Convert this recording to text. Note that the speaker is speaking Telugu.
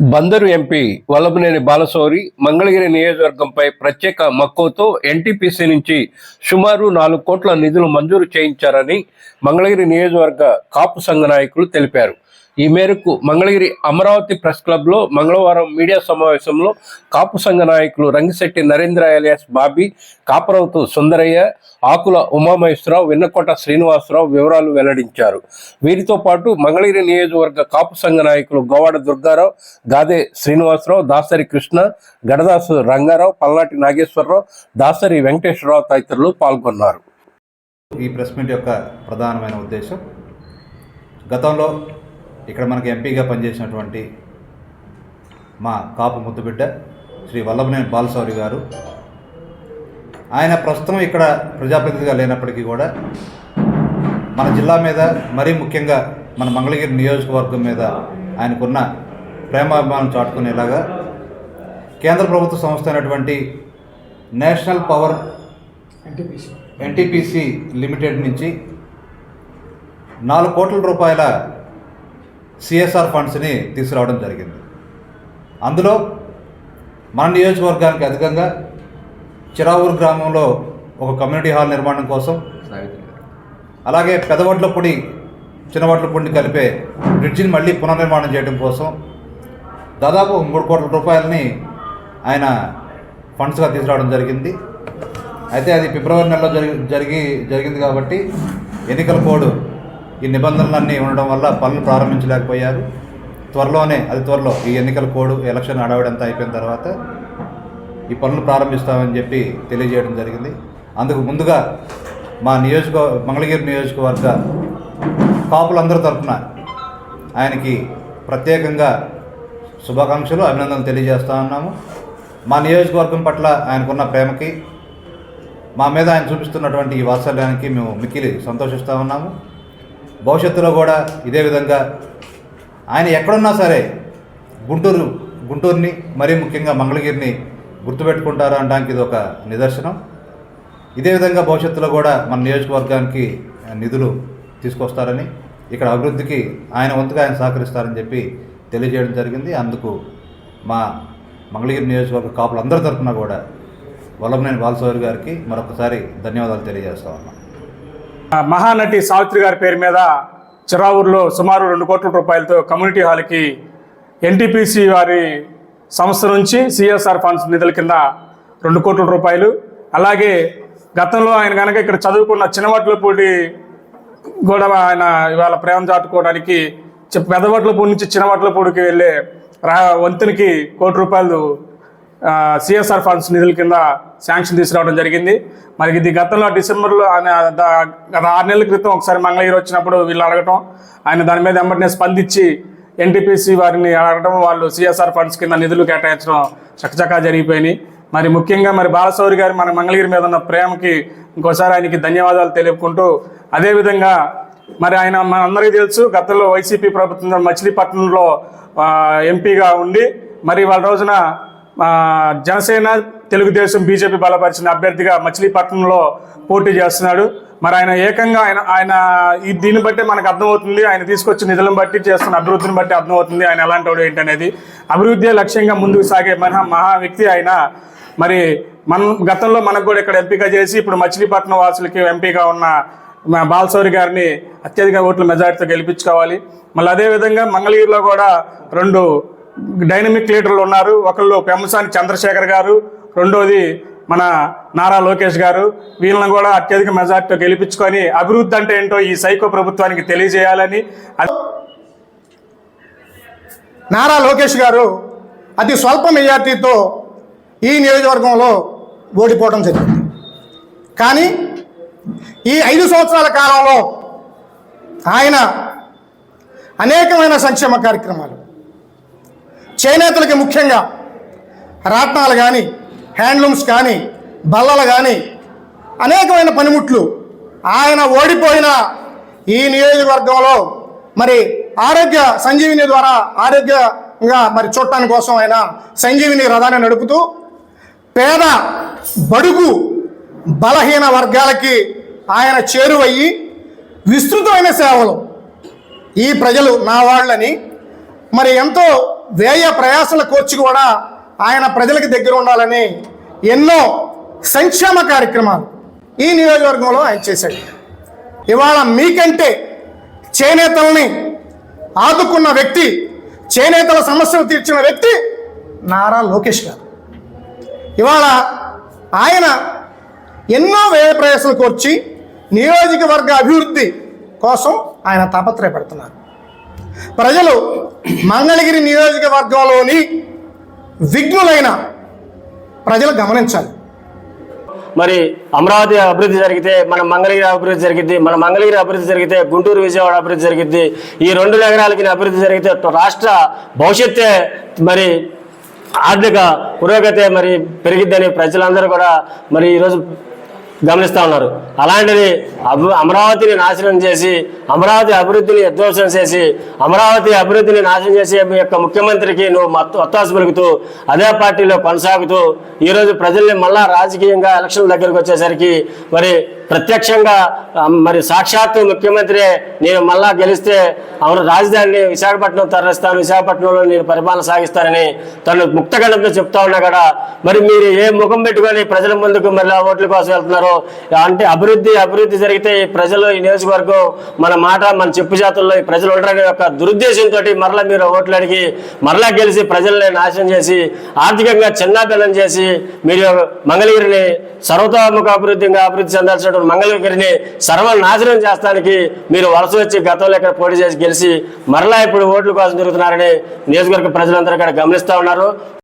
బందరు ఎంపీ వల్లభనేని బాలశౌరి మంగళగిరి నియోజకవర్గంపై ప్రత్యేక మక్కువతో ఎన్టీపీసీ నుంచి సుమారు నాలుగు కోట్ల నిధులు మంజూరు చేయించారని మంగళగిరి నియోజకవర్గ కాపు సంఘ నాయకులు తెలిపారు. ఈ మేరకు మంగళగిరి అమరావతి ప్రెస్ క్లబ్లో మంగళవారం మీడియా సమావేశంలో కాపు సంఘ నాయకులు రంగిశెట్టి నరేంద్ర ఎలియాస్ బాబీ కాపరవతు సుందరయ్య ఆకుల ఉమామహేశ్వరరావు విన్నకోట శ్రీనివాసరావు వివరాలు వెల్లడించారు. వీరితో పాటు మంగళగిరి నియోజకవర్గ కాపు సంఘ నాయకులు గోవాడ దుర్గారావు గాదే శ్రీనివాసరావు దాసరి కృష్ణ గడదాసు రంగారావు పల్నాటి నాగేశ్వరరావు దాసరి వెంకటేశ్వరరావు తదితరులు పాల్గొన్నారు. ఈ ప్రెస్ మీట్ యొక్క ప్రధానమైన ఉద్దేశం గతంలో ఇక్కడ మనకి ఎంపీగా పనిచేసినటువంటి మా కాపు ముద్దుబిడ్డ శ్రీ వల్లభనేని బాలశౌరి గారు. ఆయన ప్రస్తుతం ఇక్కడ ప్రజాప్రతినిధిగా లేనప్పటికీ కూడా మన జిల్లా మీద మరీ ముఖ్యంగా మన మంగళగిరి నియోజకవర్గం మీద ఆయనకున్న ప్రేమాభిమానం చాటుకునేలాగా కేంద్ర ప్రభుత్వ సంస్థ అయినటువంటి నేషనల్ పవర్ ఎన్టీపీసీ లిమిటెడ్ నుంచి నాలుగు కోట్ల రూపాయల సిఎస్ఆర్ ఫండ్స్ని తీసుకురావడం జరిగింది. అందులో మన నియోజకవర్గానికి అధికంగా చిరావూరు గ్రామంలో ఒక కమ్యూనిటీ హాల్ నిర్మాణం కోసం అలాగే పెదవడ్లపొడి చిన్నవడ్లపొడిని కలిపే బ్రిడ్జిని మళ్ళీ పునర్నిర్మాణం చేయడం కోసం దాదాపు మూడు కోట్ల రూపాయలని ఆయన ఫండ్స్గా తీసుకురావడం జరిగింది. అయితే అది ఫిబ్రవరి నెలలో జరిగి జరిగి జరిగింది కాబట్టి ఎన్నికల కోడ్ ఈ నిబంధనలన్నీ ఉండడం వల్ల పనులు ప్రారంభించలేకపోయారు. త్వరలోనే అది త్వరలో ఈ ఎన్నికల కోడ్ ఎలక్షన్ అడవడంతా అయిపోయిన తర్వాత ఈ పనులు ప్రారంభిస్తామని చెప్పి తెలియజేయడం జరిగింది. అందుకు ముందుగా మా నియోజక మంగళగిరి నియోజకవర్గ కాపులందరి తరఫున ఆయనకి ప్రత్యేకంగా శుభాకాంక్షలు అభినందనలు తెలియజేస్తా ఉన్నాము. మా నియోజకవర్గం పట్ల ఆయనకున్న ప్రేమకి మా మీద ఆయన చూపిస్తున్నటువంటి ఈ వాత్సల్యానికి మేము మిక్కిలి సంతోషిస్తూ ఉన్నాము. భవిష్యత్తులో కూడా ఇదే విధంగా ఆయన ఎక్కడున్నా సరే గుంటూరు గుంటూరుని మరీ ముఖ్యంగా మంగళగిరిని గుర్తుపెట్టుకుంటారు అనడానికి ఇది ఒక నిదర్శనం. ఇదే విధంగా భవిష్యత్తులో కూడా మన నియోజకవర్గానికి నిధులు తీసుకొస్తారని ఇక్కడ అభివృద్ధికి ఆయన వంతుగా ఆయన సహకరిస్తారని చెప్పి తెలియజేయడం జరిగింది. అందుకు మా మంగళగిరి నియోజకవర్గ కాపులందరి తరఫున కూడా వల్లభనేని బాలసౌరి గారికి మరొకసారి ధన్యవాదాలు తెలియజేస్తా ఉన్నాం. మహానటి సావిత్రి గారి పేరు మీద చిరావూరులో సుమారు రెండు కోట్ల రూపాయలతో కమ్యూనిటీ హాల్కి ఎన్టీపీసీ వారి సంస్థ నుంచి సిఎస్ఆర్ ఫండ్స్ నిధుల కింద రెండు కోట్ల రూపాయలు. అలాగే గతంలో ఆయన కనుక ఇక్కడ చదువుకున్న చిన్నవట్లపూడి కూడా ఆయన ఇవాళ ప్రేమ చాటుకోవడానికి చి- పెద్దవట్లపూడి నుంచి చిన్నవట్లపూడికి వెళ్ళే రా వంతునికి కోటి రూపాయలు సిఎస్ఆర్ ఫండ్స్ నిధుల కింద శాంక్షన్ తీసుకురావడం జరిగింది. మరి ఇది గతంలో డిసెంబర్లో ఆయన గత ఆరు నెలల క్రితం ఒకసారి మంగళగిరి వచ్చినప్పుడు వీళ్ళు అడగటం ఆయన దాని మీద వెంబటనే స్పందించి ఎన్టీపీసీ వారిని అడగటం వాళ్ళు సిఎస్ఆర్ ఫండ్స్ కింద నిధులు కేటాయించడం చకచకా జరిగిపోయినాయి. మరి ముఖ్యంగా మరి బాలశౌరి గారు మన మంగళగిరి మీద ఉన్న ప్రేమకి ఇంకోసారి ఆయనకి ధన్యవాదాలు తెలుపుకుంటూ అదేవిధంగా మరి ఆయన మనందరికీ తెలుసు గతంలో వైసీపీ ప్రభుత్వం మచిలీపట్నంలో ఎంపీగా ఉండి మరి వాళ్ళ రోజున జనసేన తెలుగుదేశం బీజేపీ బలపరిచిన అభ్యర్థిగా మచిలీపట్నంలో పోటీ చేస్తున్నాడు. మరి ఆయన ఏకంగా ఆయన ఆయన ఈ దీన్ని బట్టి మనకు అర్థమవుతుంది. ఆయన తీసుకొచ్చిన నిధులను బట్టి చేస్తున్న అభివృద్ధిని బట్టి అర్థమవుతుంది ఆయన ఎలాంటి ఏంటనేది. అభివృద్ధి లక్ష్యంగా ముందుకు సాగే మహా మహా వ్యక్తి ఆయన. మరి మనం గతంలో మనకు కూడా ఇక్కడ ఎంపిక చేసి ఇప్పుడు మచిలీపట్నం వాసులకి ఎంపీగా ఉన్న బాలసౌరి బాలశౌరి గారిని అత్యధిక ఓట్ల మెజార్టీతో గెలిపించుకోవాలి. మళ్ళీ అదేవిధంగా మంగళగిరిలో కూడా రెండు డైనమిక్ లీడర్లు ఉన్నారు. ఒకళ్ళు పెమ్మసాని చంద్రశేఖర్ గారు రెండోది మన నారా లోకేష్ గారు. వీళ్ళని కూడా అత్యధిక మెజార్టీతో గెలిపించుకొని అభివృద్ధి అంటే ఏంటో ఈ సైకో ప్రభుత్వానికి తెలియజేయాలని అది నారా లోకేష్ గారు అతి స్వల్ప మెజార్టీతో ఈ నియోజకవర్గంలో ఓడిపోవడం జరిగింది. కానీ ఈ ఐదు సంవత్సరాల కాలంలో ఆయన అనేకమైన సంక్షేమ కార్యక్రమాలు చేనేతలకి ముఖ్యంగా రాట్నాలు కానీ హ్యాండ్లూమ్స్ కానీ బల్లలు కానీ అనేకమైన పనిముట్లు ఆయన ఓడిపోయిన ఈ నియోజకవర్గంలో మరి ఆరోగ్య సంజీవిని ద్వారా ఆరోగ్యంగా మరి చూడటానికి కోసం ఆయన సంజీవిని రథాన్ని నడుపుతూ పేద బడుగు బలహీన వర్గాలకి ఆయన చేరువయ్యి విస్తృతమైన సేవలు ఈ ప్రజలు నా వాళ్ళని మరి ఎంతో వ్యయ ప్రయాసల కోర్చి కూడా ఆయన ప్రజలకు దగ్గర ఉండాలని ఎన్నో సంక్షేమ కార్యక్రమాలు ఈ నియోజకవర్గంలో ఆయన చేశాడు. ఇవాళ మీకంటే చేనేతల్ని ఆదుకున్న వ్యక్తి చేనేతల సమస్యలు తీర్చిన వ్యక్తి నారా లోకేష్ గారు. ఇవాళ ఆయన ఎన్నో వ్యయ ప్రయాసలు కోర్చి నియోజకవర్గ అభివృద్ధి కోసం ఆయన తాపత్రయపడుతున్నారు. ప్రజలు మంగళగిరి నియోజకవర్గంలోని విఘ్నులైన ప్రజలు గమనించాలి. మరి అమరావతి అభివృద్ధి జరిగితే మన మంగళగిరి అభివృద్ధి జరిగింది మన మంగళగిరి అభివృద్ధి జరిగితే గుంటూరు విజయవాడ అభివృద్ధి జరిగింది ఈ రెండు నగరాలకి అభివృద్ధి జరిగితే రాష్ట్ర భవిష్యత్తే మరి ఆర్థిక పురోగతి మరి పెరిగిద్దని ప్రజలందరూ కూడా మరి ఈరోజు గమనిస్తూ ఉన్నారు. అలాంటిది అమరావతిని నాశనం చేసి అమరావతి అభివృద్ధిని విధ్వంసం చేసి అమరావతి అభివృద్ధిని నాశనం చేసి మీ యొక్క ముఖ్యమంత్రికి నువ్వు ఒత్తాసు పలుకుతూ అదే పార్టీలో కొనసాగుతూ ఈరోజు ప్రజల్ని మళ్ళా రాజకీయంగా ఎలక్షన్ల దగ్గరకు వచ్చేసరికి మరి ప్రత్యక్షంగా మరి సాక్షాత్తు ముఖ్యమంత్రి నేను మళ్ళా గెలిస్తే అవును రాజధానిని విశాఖపట్నం తరలిస్తాను విశాఖపట్నంలో నేను పరిపాలన సాగిస్తానని తను ముక్తగండంతో చెప్తా ఉన్నా కదా. మరి మీరు ఏ ముఖం పెట్టుకొని ప్రజల ముందుకు మళ్ళీ ఓట్ల కోసం వెళ్తున్నారో అంటే అభివృద్ధి అభివృద్ధి జరిగితే ఈ ప్రజలు ఈ నియోజకవర్గం మన మాట మన చెప్పు జాతుల్లో ఈ ప్రజలు ఉండడం యొక్క దురుద్దేశంతో మరలా మీరు ఓట్లు అడిగి మరలా గెలిచి ప్రజల్ని నాశనం చేసి ఆర్థికంగా చిన్నాభిన్నం చేసి మీరు మంగళగిరిని సర్వతోముఖ అభివృద్ధిగా అభివృద్ధి చెందాల్సిన మంగళగిరిని సర్వనాశనం చేస్తానికి మీరు వలస వచ్చి గతంలో ఇక్కడ పోటీ చేసి గెలిచి మరలా ఇప్పుడు ఓట్ల కోసం జరుగుతున్నారని నియోజకవర్గ ప్రజలందరూ ఇక్కడ గమనిస్తూ ఉన్నారు.